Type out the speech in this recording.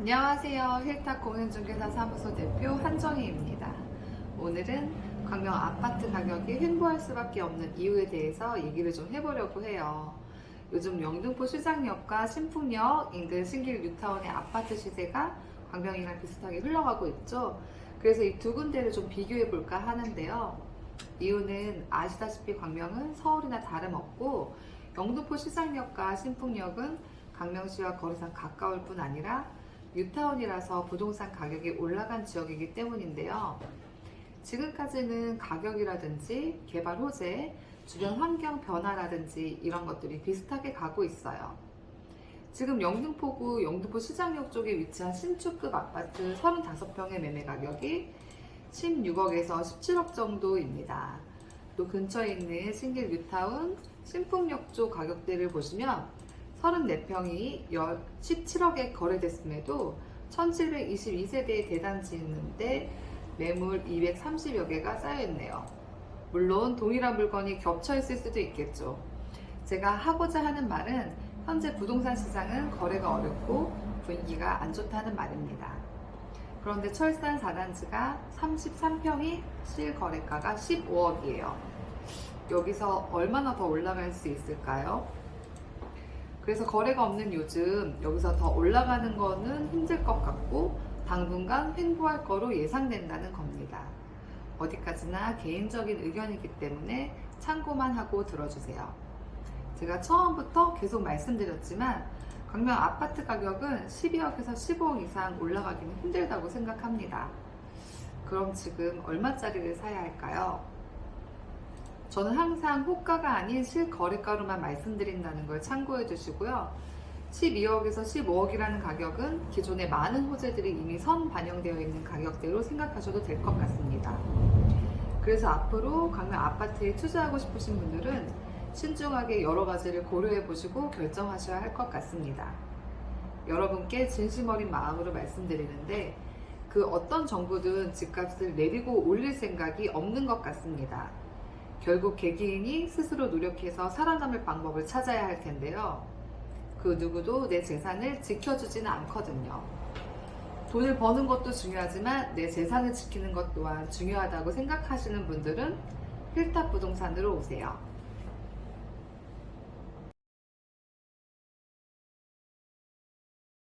안녕하세요. 힐탁 공인중개사 사무소 대표 한정희입니다. 오늘은 광명 아파트 가격이 횡보할 수밖에 없는 이유에 대해서 얘기를 좀 해보려고 해요. 요즘 영등포 시장역과 신풍역 인근 신길 뉴타운의 아파트 시세가 광명이랑 비슷하게 흘러가고 있죠. 그래서 이 두 군데를 좀 비교해 볼까 하는데요. 이유는 아시다시피 광명은 서울이나 다름없고 영등포 시장역과 신풍역은 강명시와 거리상 가까울 뿐 아니라 뉴타운이라서 부동산 가격이 올라간 지역이기 때문인데요. 지금까지는 가격이라든지 개발 호재, 주변 환경 변화라든지 이런 것들이 비슷하게 가고 있어요. 지금 영등포구 영등포 시장역 쪽에 위치한 신축급 아파트 35평의 매매 가격이 16억에서 17억 정도입니다. 또 근처에 있는 신길 뉴타운 신풍역 쪽 가격대를 보시면 34평이 17억에 거래됐음에도 1722세대의 대단지 있는데 매물 230여 개가 쌓여있네요. 물론 동일한 물건이 겹쳐 있을 수도 있겠죠. 제가 하고자 하는 말은 현재 부동산 시장은 거래가 어렵고 분위기가 안 좋다는 말입니다. 그런데 철산 4단지가 33평이 실거래가가 15억이에요. 여기서 얼마나 더 올라갈 수 있을까요? 그래서 거래가 없는 요즘 여기서 더 올라가는 거는 힘들 것 같고 당분간 횡보할 거로 예상된다는 겁니다. 어디까지나 개인적인 의견이기 때문에 참고만 하고 들어주세요. 제가 처음부터 계속 말씀드렸지만 광명 아파트 가격은 12억에서 15억 이상 올라가기는 힘들다고 생각합니다. 그럼 지금 얼마짜리를 사야 할까요? 저는 항상 호가가 아닌 실거래가로만 말씀드린다는 걸 참고해 주시고요. 12억에서 15억이라는 가격은 기존의 많은 호재들이 이미 선 반영되어 있는 가격대로 생각하셔도 될 것 같습니다. 그래서 앞으로 강남 아파트에 투자하고 싶으신 분들은 신중하게 여러 가지를 고려해 보시고 결정하셔야 할 것 같습니다. 여러분께 진심 어린 마음으로 말씀드리는데 그 어떤 정부든 집값을 내리고 올릴 생각이 없는 것 같습니다. 결국 개개인이 스스로 노력해서 살아남을 방법을 찾아야 할 텐데요. 그 누구도 내 재산을 지켜주지는 않거든요. 돈을 버는 것도 중요하지만 내 재산을 지키는 것 또한 중요하다고 생각하시는 분들은 힐탑 부동산으로 오세요.